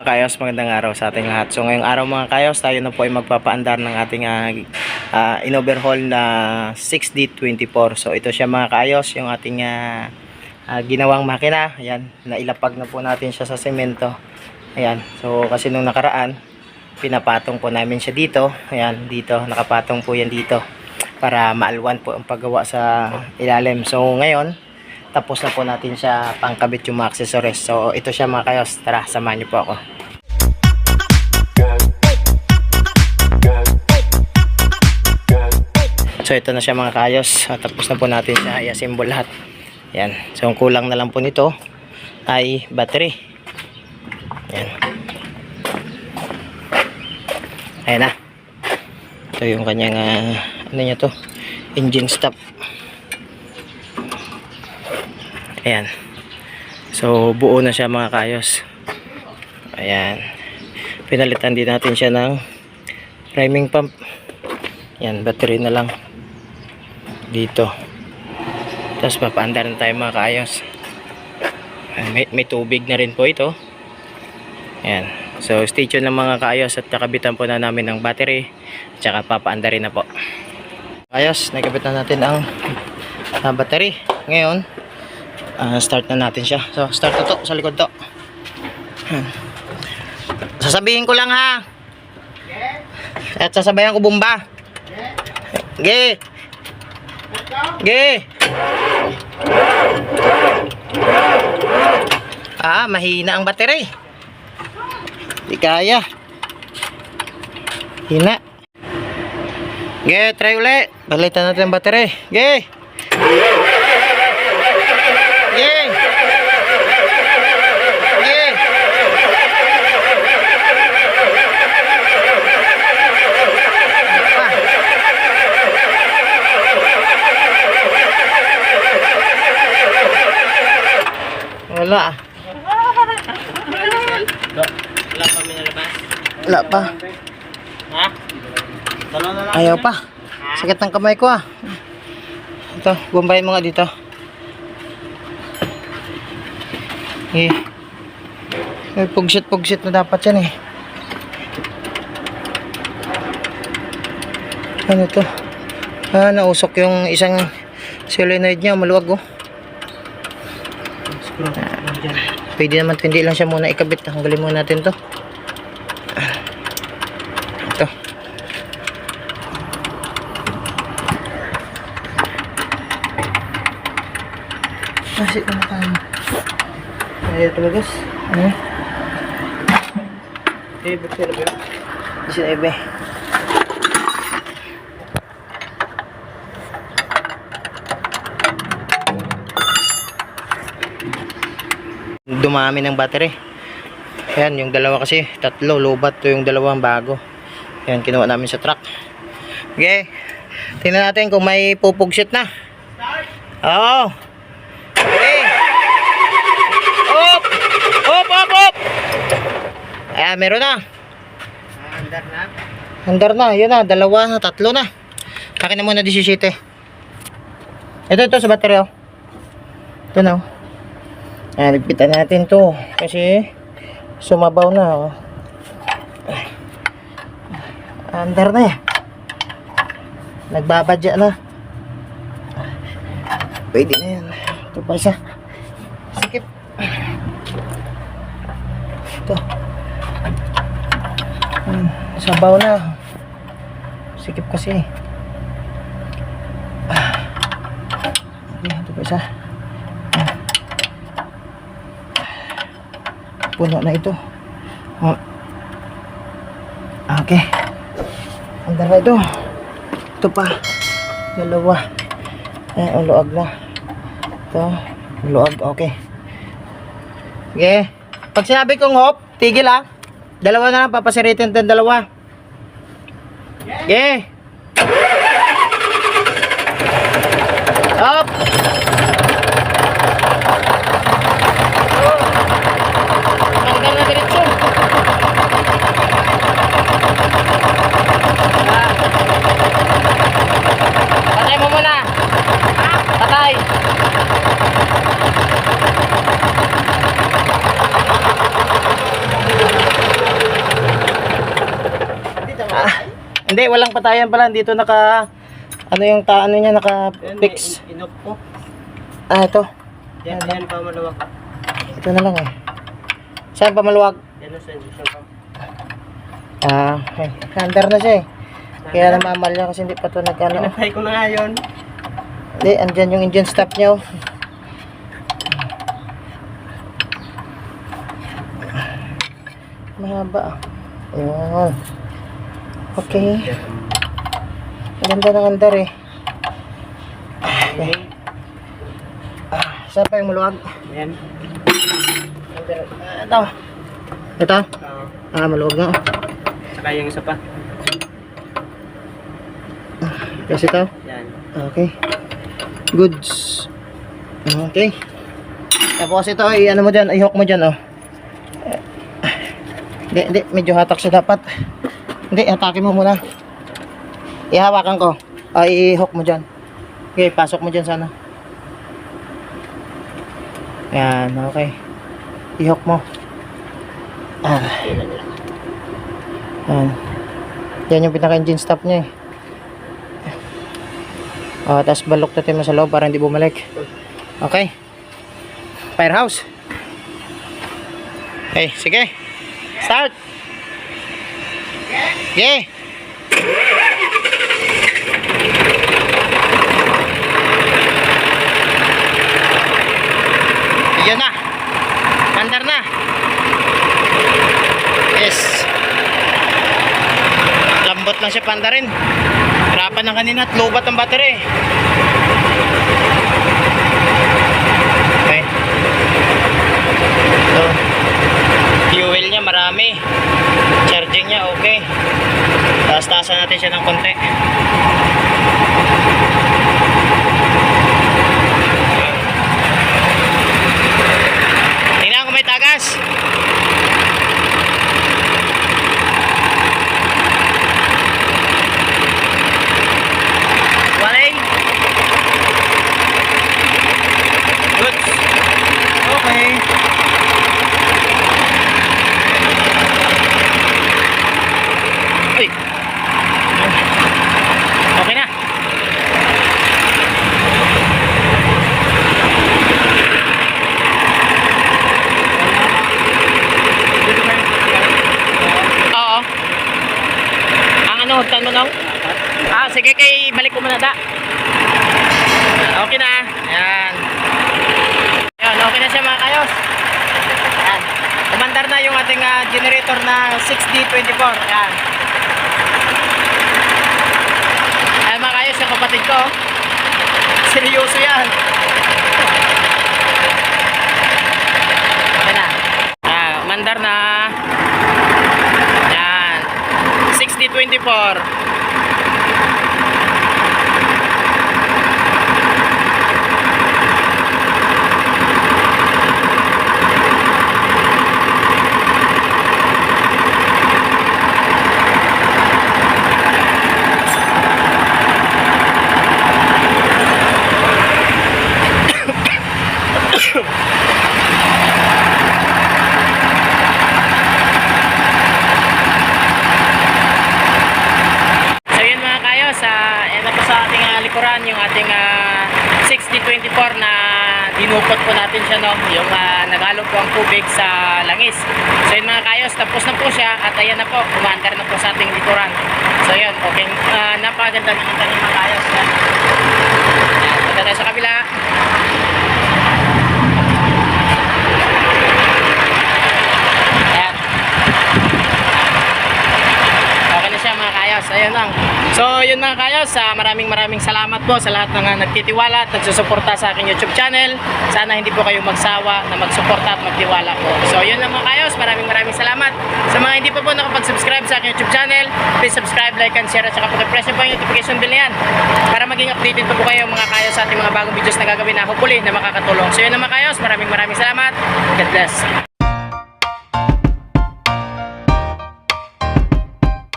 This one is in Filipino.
Kayos, magandang araw sa ating lahat. So ngayong araw mga kayos, tayo na po ay magpapaandar ng ating uh, uh, in-overhaul na 6D24. So ito siya mga kayos, yung ating ah, ah, ginawang makina. Ayan, nailapag na po natin siya sa semento. Ayan, so kasi nung nakaraan, pinapatong po namin siya dito. Ayan, dito, nakapatong po yan dito para maalwan po ang paggawa sa ilalim. So ngayon, tapos na po natin siya pangkabit yung mga accessories. So ito siya mga kayos. Tara, samahan niyo po ako. So ito na siya mga kayos. Tapos na po natin siya i-assemble lahat. Yan. So ang kulang na lang po nito ay battery. Yan. Ayan na. Ito yung kanyang ah, ano niya to? Engine stop. Ayan. So, buo na siya mga kayos. Ayan. Pinalitan din natin siya ng priming pump. Ayan, battery na lang. Dito. Tapos, papaandar na tayo mga. Ayan, May, may tubig na rin po ito. Ayan. So, stay tuned ng mga kaayos at kakabitan po na namin ng battery. At saka papaandarin na po. Ayos, nakabitan natin ang ah, battery. Ngayon, Ah, start na natin siya. So, start na to sa likod to. Yan. Sasabihin ko lang ha. At sasabayan ko bumba. Ge. Ge. Ah, mahina ang battery. Di kaya. Hina. Ge, try uli. Balitan natin ang battery. Ge! Wala ah. Wala pa minalabas. Wala pa. Ha? Dalawa na lang. Ayaw pa. Sakit ng kamay ko ah. Ito, bumbayin mo nga dito. Eh. Eh, pugsit-pugsit na dapat yan eh. Ano to? Ah, nausok yung isang solenoid niya. Maluwag oh. Screw. Pwede naman, hindi lang siya muna ikabit. Tanggalin muna natin to. Ito. Kasi ano tayo? Ayaw talagas. Ano? Eh, ba't sila ba yun? Di siya ebe. Dumami ng battery. Ayan, yung dalawa kasi, tatlo, lobat to yung dalawang bago. Ayan, kinuha namin sa truck. Okay. Tingnan natin kung may pupugsit na. Oo. Okay. Op! Op, op, op! Ayan, meron na. Andar na. Andar na, yun na, dalawa na, tatlo na. Akin na muna 17. Ito, ito sa battery, oh. Ito na, oh. Ayan, ligpitan natin to. Kasi, sumabaw na, oh. Andar na, eh. Nagbabadya na. Pwede na yan. Ito pa isa. Sikip. Ito. Hmm, sabaw na. Sikip kasi. Ah. Ito pa isa. Puno na ito. Oh. Okay. Andar na ito. Ito pa. Dalawa. Eh, uluag na. Ito. Uluag. Okay. Okay. Pag sinabi kong hop, tigil ah. Dalawa na lang, papasiritin ng dalawa. Okay. Up. Tanggal na diretso. Ah. Patay mo muna. Patay. Hindi, walang patayan pala. Dito naka, ano yung ta, ano niya, naka-fix. Inok po. Ah, ito. Yan, yan pa maluwag. Ito na lang eh. Saan pa maluwag? Yan na sa induction pump. Ah, okay. Under na siya eh. Kaya namamal niya kasi hindi pa ito nagkano. Pinapay ko na nga yun. Hindi, andyan yung engine stop niya oh. Mahaba ah. Ayun. Okay. Maganda ng andar eh. Okay. Ah, saan pa yung maluwag? Yan. Ah, Ito. Ito? Oo. Ah, maluwag nga. oh. Saka yung isa pa. Kasi ito? Yan. Okay. Goods. Okay. Tapos ito, i-ano mo dyan, i-hook mo dyan, oh. Hindi, hindi, medyo hatak siya dapat. Hindi, hatakin mo muna. Ihawakan ko. Ay, i-hook mo dyan. Okay, pasok mo dyan sana. Yan, okay. I-hook mo. Ah. Yan. Yan yung pinaka-engine stop niya eh. Oh, tapos balok natin mo sa loob para hindi bumalik. Okay. Firehouse. Okay, sige. Start. Okay. Yun na. Mandar na. Yes. Lambot lang siya panda rin. Hirapan ng kanina at lobat ang battery. Okay. So, fuel niya marami. Charging niya okay. Taas-taasan natin siya ng konti. Tingnan ko may tagas. Waling. Good. Okay. Uy. Okay na. Oo. Ang ano, tan mo nung? Ah, sige kay balik ko muna da. Okay na. Ayan. Ayan, okay na siya mga kayos. Ayan. Umandar na yung ating ah, generator na 6D24. Ayan. Ayan mga kayos, yung kapatid ko. Seryoso yan. Okay na. Ah, umandar na. Ayan. 6D24. So yun mga kayo, sa, yan na po sa ating ah, likuran, yung ating ah, 6024 na dinukot po natin siya no, yung uh, nagalog po ang tubig sa langis. So yun mga kayos, tapos na po siya at ayan na po, kumandar na po sa ating likuran. So yun, okay, uh, napakaganda nakita niyo mga kayos. Yan. Tayo sa kabila. Ayan. Okay na siya mga kayos. Ayun lang. So, yun mga kayos. Ah, maraming maraming salamat po sa lahat ng ah, nagtitiwala at nagsusuporta sa aking YouTube channel. Sana hindi po kayo magsawa na magsuporta at magtiwala po. So, yun lang mga kayos. Maraming maraming salamat. Sa mga hindi pa po nakapag-subscribe sa aking YouTube channel, please subscribe, like, and share at saka pag-press nyo po yung notification bell na yan para maging updated po po kayo mga kayos sa ating mga bagong videos na gagawin na hopefully na makakatulong. So, yun lang mga kayos. Maraming maraming salamat. God bless.